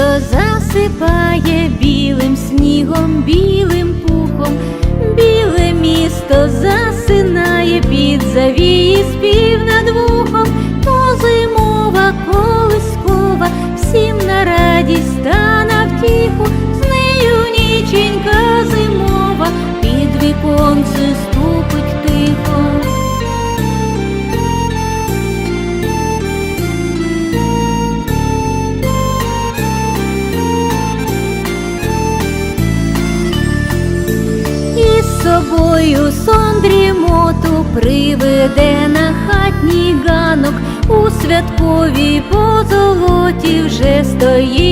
засипає білим снігом, білим пухом, біле місто засинає під завії спів над вухом, то зимова колискова, всім на радість та на втіху, з нею ніченька зимова, під віконце дрімоту приведе на хатній ганок, у святковій позолоті вже стоїть